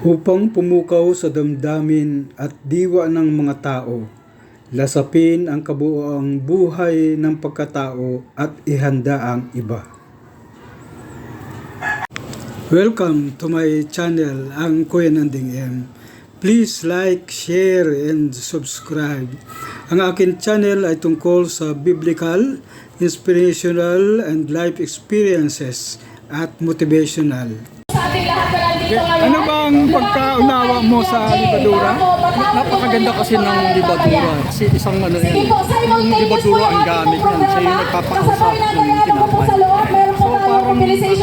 upang pumukaw sa damdamin at diwa ng mga tao, lasapin ang kabuoang buhay ng pagkatao at ihanda ang iba. Welcome to my channel, ang Kuya Nanding M. Please like, share, and subscribe. Ang akin channel ay tungkol sa biblical, inspirational, and life experiences at motivational. Ating lahat na nandito ngayon. Ano ba ang pagkaunawa mo sa libadura? Napakaganda kasi ng libadura. Kasi isang ano yan, yung libadura ang gamit yan. Siya yung nagpapakusap ng tinapay. So parang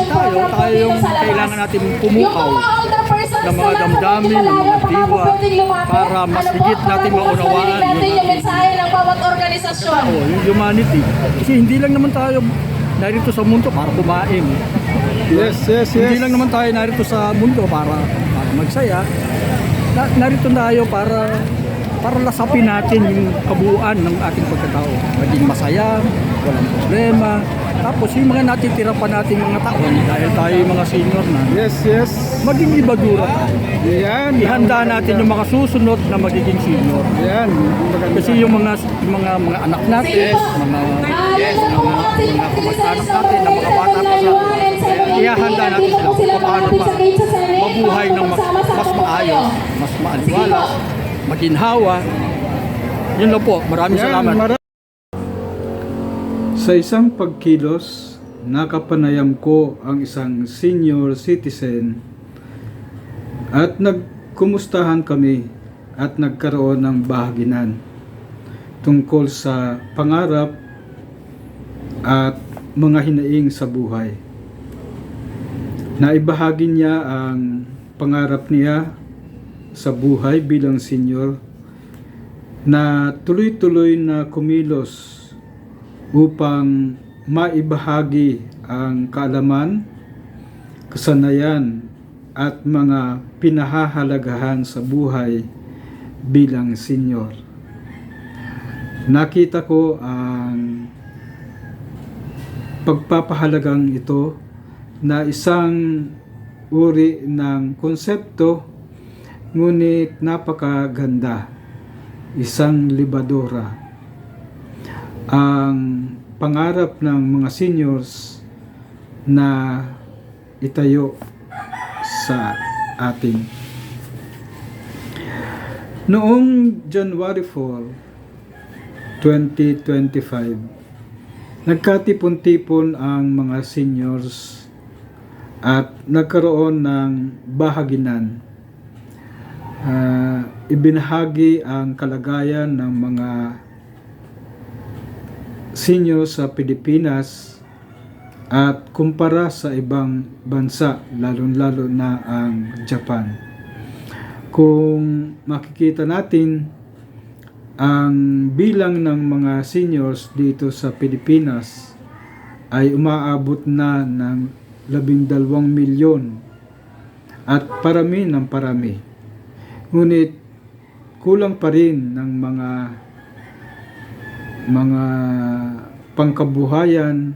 tayo, tayo yung kailangan natin pumukaw ng mga damdamin, ng mga diwa, para mas higit natin maunawaan yung mensahe ng bawat organisasyon. yung humanity. Kasi hindi lang naman tayo narito sa mundo para kumain. Yes, yes, yes. Hindi lang naman tayo narito sa mundo para, para magsaya. Na, narito tayo para para lasapin natin yung kabuuan ng ating pagkatao. Maging masaya, walang problema. Tapos yung mga natitira pa nating mga taon, dahil tayo yung mga senior na, Yes, yes. maging libadura tayo. Yan. Ihanda natin yung mga susunod na magiging senior. Yan. Kasi yung mga yung mga mga anak natin, mga yes, mga mga kamag-anak natin, na mga bata pa sa ihahanda natin sila kung paano pa mabuhay ng mas, mas maayos, mas maaliwalas, maginhawa. Yun lang po. Maraming Yan, salamat. mara- Sa isang pagkilos, nakapanayam ko ang isang senior citizen at nagkumustahan kami at nagkaroon ng bahaginan tungkol sa pangarap at mga hinaing sa buhay. Naibahagi niya ang pangarap niya sa buhay bilang senior na tuloy-tuloy na kumilos upang maibahagi ang kaalaman, kasanayan at mga pinahahalagahan sa buhay bilang senior. Nakita ko ang pagpapahalagang ito na isang uri ng konsepto ngunit napakaganda. Isang libadora. Ang pangarap ng mga seniors na itayo sa atin. Noong January 4 2025 nagkatipon-tipon ang mga seniors at nagkaroon ng bahaginan Ah, ibinahagi ang kalagayan ng mga seniors sa Pilipinas at kumpara sa ibang bansa, lalong-lalo na ang Japan. Kung makikita natin ang bilang ng mga seniors dito sa Pilipinas ay umaabot na ng labindalawang milyon at parami ng parami. Ngunit kulang pa rin ng mga mga pangkabuhayan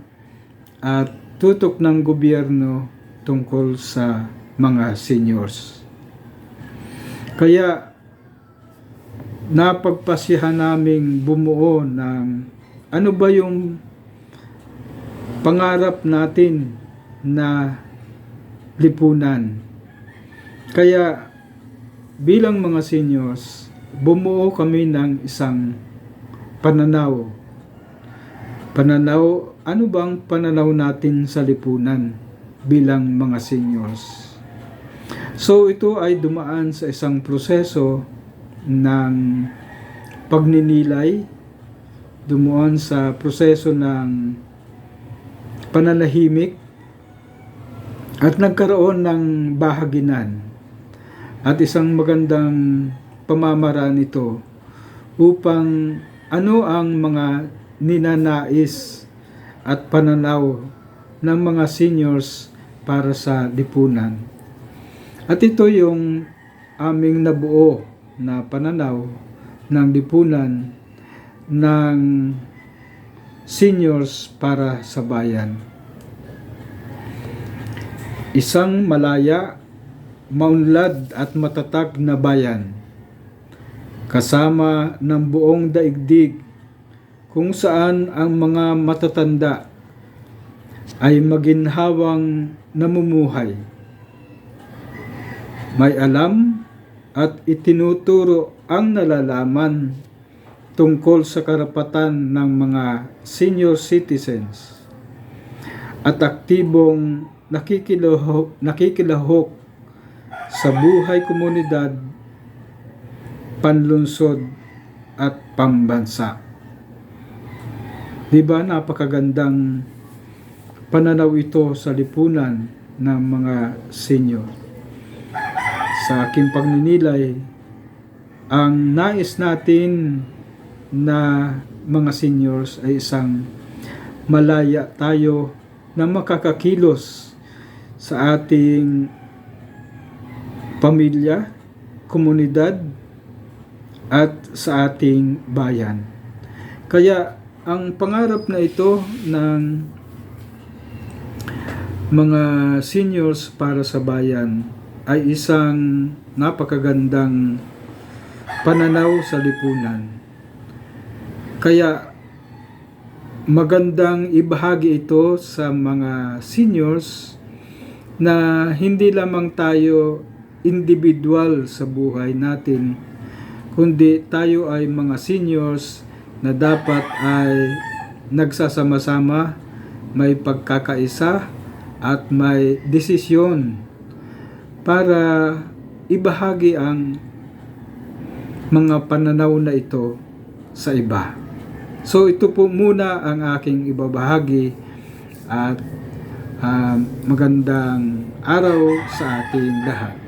at tutok ng gobyerno tungkol sa mga seniors. Kaya napagpasyahan naming bumuo ng ano ba yung pangarap natin na lipunan. Kaya bilang mga seniors, bumuo kami ng isang pananaw. Pananaw, ano bang pananaw natin sa lipunan bilang mga seniors? So ito ay dumaan sa isang proseso ng pagninilay, dumaan sa proseso ng pananahimik at nagkaroon ng bahaginan at isang magandang pamamaraan ito upang ano ang mga ninanais at pananaw ng mga seniors para sa lipunan. At ito yung aming nabuo na pananaw ng lipunan ng seniors para sa bayan. Isang malaya, maunlad at matatag na bayan kasama ng buong daigdig kung saan ang mga matatanda ay maginhawang namumuhay. May alam at itinuturo ang nalalaman tungkol sa karapatan ng mga senior citizens at aktibong nakikilahok, nakikilahok sa buhay komunidad, panlunsod at pambansa. Di ba napakagandang pananaw ito sa lipunan ng mga senior. Sa aking pagninilay, ang nais natin na mga seniors ay isang malaya tayo na makakakilos sa ating pamilya, komunidad, at sa ating bayan. Kaya ang pangarap na ito ng mga seniors para sa bayan ay isang napakagandang pananaw sa lipunan. Kaya magandang ibahagi ito sa mga seniors na hindi lamang tayo individual sa buhay natin, kundi tayo ay mga seniors na dapat ay nagsasama-sama, may pagkakaisa at may desisyon para ibahagi ang mga pananaw na ito sa iba. So ito po muna ang aking ibabahagi at ah, magandang araw sa ating lahat.